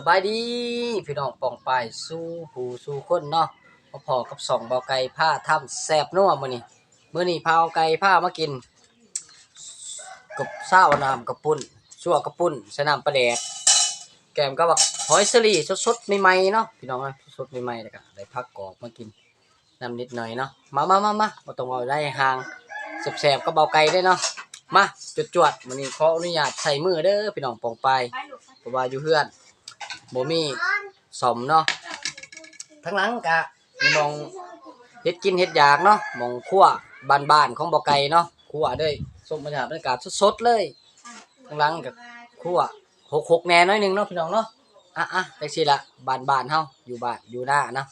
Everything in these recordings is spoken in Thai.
สบายดีพี่น้องปองไปสู้ผู้สู้คนเนาะมาพอกับสองเบาไก่ผ้าถ้ำแซบนัวมื้อนี้มื้อนี้พาเอาไก่ผ้ามากินกับซ้าวน้ำกับปุ้นชั่วกับปุ้นใส่น้ำปลาแดกแกมก็แบบหอยสลีสดๆใหม่ๆเนาะพี่น้องเอ้ยสดๆใหม่ๆแล้วก็ได้พักกรอบมากินน้ำนิดหน่อยเนาะมามามามาบ่ต้องเอาได้ห่างแสบๆก็เบาไก่ได้เนาะมาจวดๆมื้อนี้ขออนุญาตใส่มือเด้อพี่น้องปองไปเพราะว่าอยู่เพื่อน บ่มีสมเนาะทั้งหลังกะมีมองเฮ็ดกินเฮ็ดอยากเนาะมองครัวบ้านๆของบ่ไก่เนาะครัวด้วยสมบรรยากาศบรรยากาศสดๆเลยทั้งหลังกับครัวหกๆแน่น้อยหนึ่งเนาะพี่น้องเนาะอะอะจังซี่ละบ้านๆเฮาอยู่บ้านอยู่หน้าเนาะ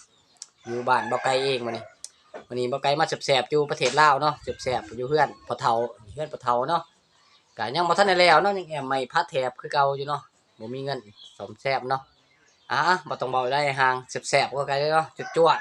อยู่บ้านบ่ไก่เองมื้อนี้มื้อนี้บ่ไก่มาแซ่บๆอยู่ประเทศลาวเนาะแซ่บๆอยู่เพื่อนพอเฒ่าเพื่อนพอเฒ่าเนาะก็ยังบ่ทันได้แล้วเนาะยังแอมไม่พัดแถบคือเก่าอยู่เนาะบ่มีเงินสมแซบเนาะ อะบ่ต้องเบาได้ห่างแซบๆก็ไกลเลยเนาะจุดจวด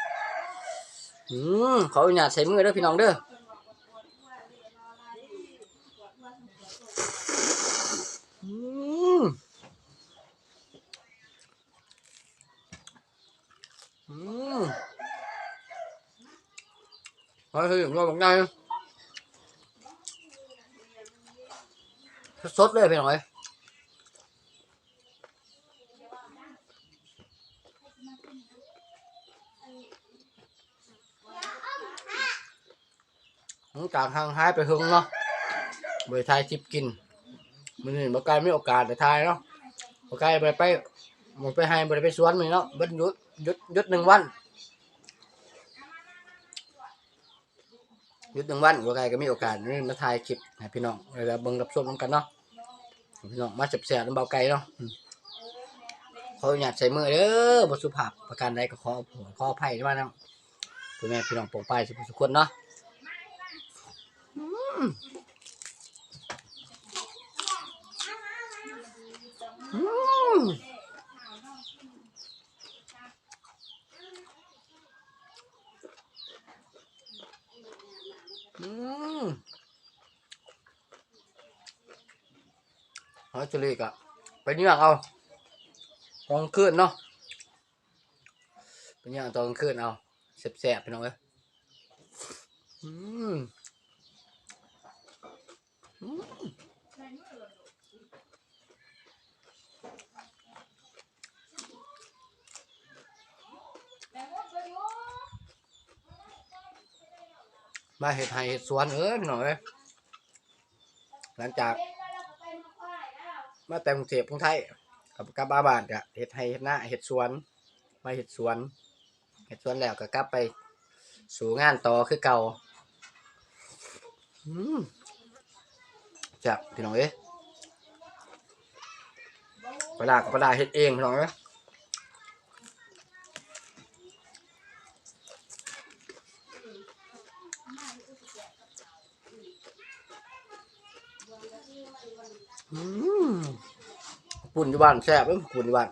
หลังจากห่างหายไปหึงเนาะบริทายจิบกิน มันนี่บกไก่ไม่โอกาสได้ทายเนาะบกไก่ไปไปมันไปให้บริไปสวนมันเนาะบิ้ลหยุดยุดยุดหนึ่งวันยุดหนึ่งวันบกไก่ก็มีโอกาสนี่มาถ่ายคลิปให้พี่น้องแล้วเบิ่งกับชมน้ำกันเนาะพี่น้องมาเสียบๆน้ำเบาไก่เนาะ อืมขออนุญาตใส่มือเด้อบสุภาพประการใดก็ขอผมขออภัยด้วยนะพ่อแม่พี่น้องปกป้ายสุขสุขคนเนาะอืมอืมฮอจุลีกะไปนี่ยเอา ตอนกลางคืนเนาะไปเนี่ยตอนกลางคืนเอาแสบๆไปน้องเอ้ยอืมมาเห็ดไห่เห็ดสวนเอ้ยพี่อยหลังจาก มาแต่กรุงเทพกรุงไทย กับกลับบ้านกะเห็ดไห่เห็ดหน้าเห็ดสวนมาเห็ดสวนเห็ดสวนแล้วก็กลับไปสู่งานต่อคือเก่าอืมจับพี่น้องเอ้ปลากับปลาเห็ดเองพี่น้องเอ้อืม ปุ่นอยู่บ้านแซ่บเอ้ยปุ่นอยู่บ้าน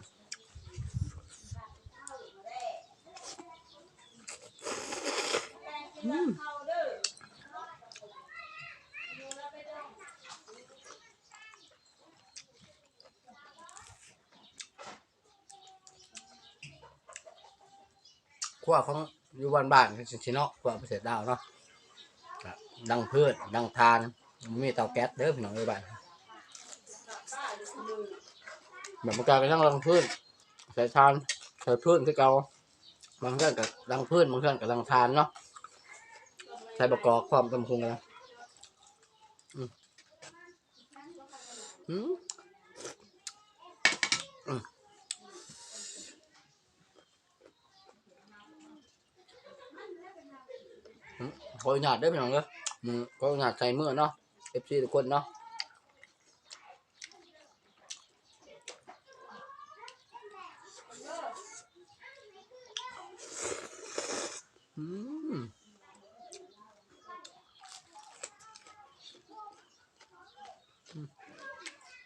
ขั้วของอยู่บ้านบ้านสินเนาะขั้วประเสริฐดาวเนาะดังเพื่อนดังทานมีเตาแก๊สเด้อพี่น้องเอ้ยบ้าน Thank you. แบบมันกลายเป็นทั้งรังพื้นใส่ทานใส่พื้นคือเก่าบางเรื่องกับรังพื้นบางเรื่องกับรังทานเนาะใส่ประกอบความกำคุงกันะอืมอืมอืมขออนุญาตได้ไหมน้องเด้ออืมขออนุญาตใส่เมื่อเนาะเอฟซีทุกคนเนาะ อืม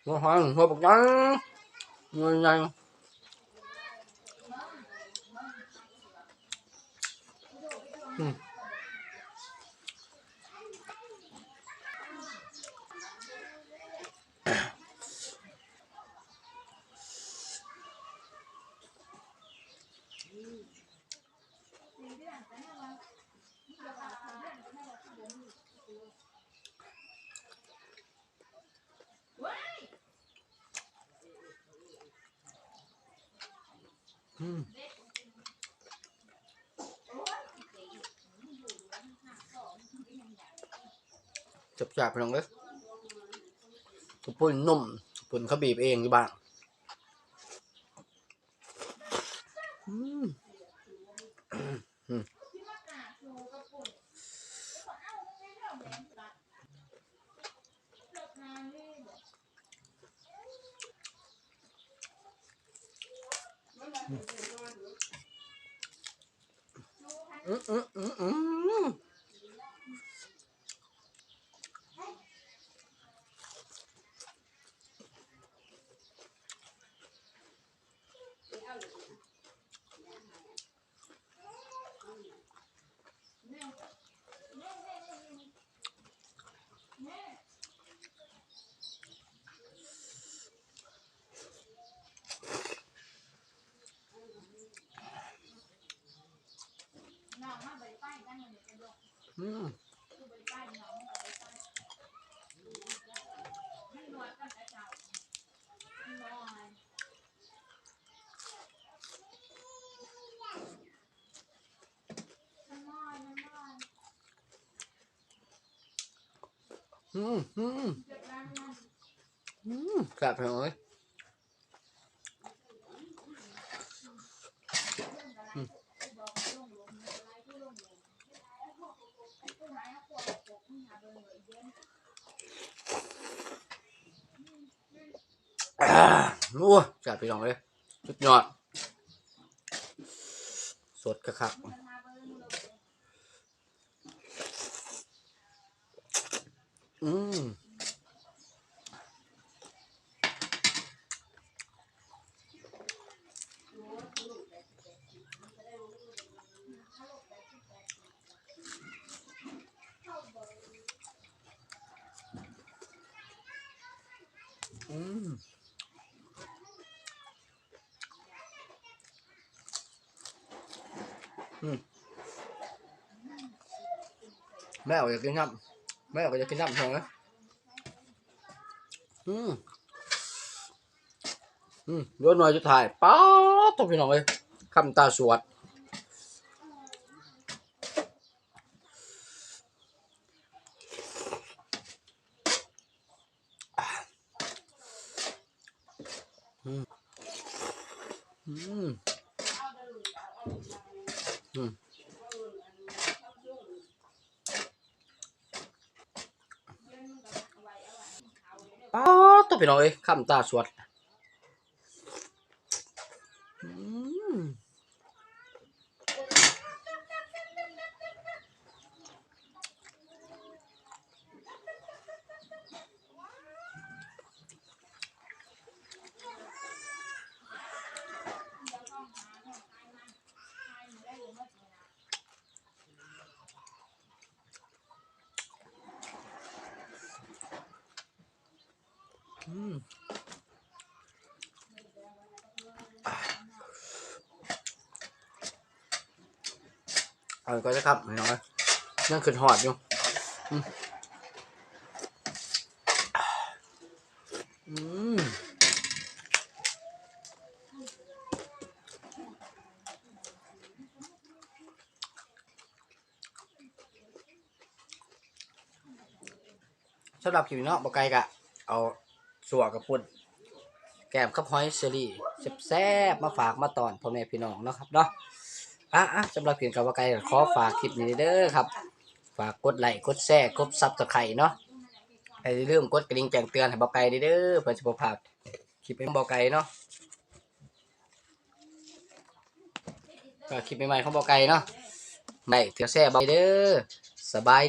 หัวหอยหัวปกยังหัวยังอืม อืม จับจับไปลองเลยกระปุ่นนุ่มปุ่นเขาบีบเองที่บ้านอืมอืมอืมอืมอืมอืม อืมอืมอืมกลับไปเลยอ่าโอ้จัดไปลองเลยสุดยอด สดกระคัก Mm. Mm. Mm. Mèo cái ngậm mấy ở cái cái nằm thôi á? Ừ. Ừ rồi nói cho thải bá thôi phải nói. Cầm ta suột Mm. Ừ. Mm. Ừ. Ừ. พี่น้องเลยคำตาสวดอืมอืม เอาก็จะครับพี่น้องเลยยังขึ้นหอดอยู่อืมสำหรับคลิปนี้เนาะบอกไกลกะ เอาสัวกับพุ่นแกมกับหอยเชอรี่แซ่บๆมาฝากมาตอนพ่อแม่พี่น้องเนาะครับเนาะ อะอะสำหรับกินกับบอกไก่ขอฝากคลิปนี้เด้อครับ ฝากกดไลค์กดแชร์กดซับสไครต์เนาะให้อย่าลืมกดกระดิ่งแจ้งเตือนให้บอกไก่เด้อเพื่อจะบ่พลาพคลิปเป็นบอกไก่เนาะก็คลิปใหม่ๆของบอกไก่เนาะไหนเถื่อแซ่บบอกเด้อสบาย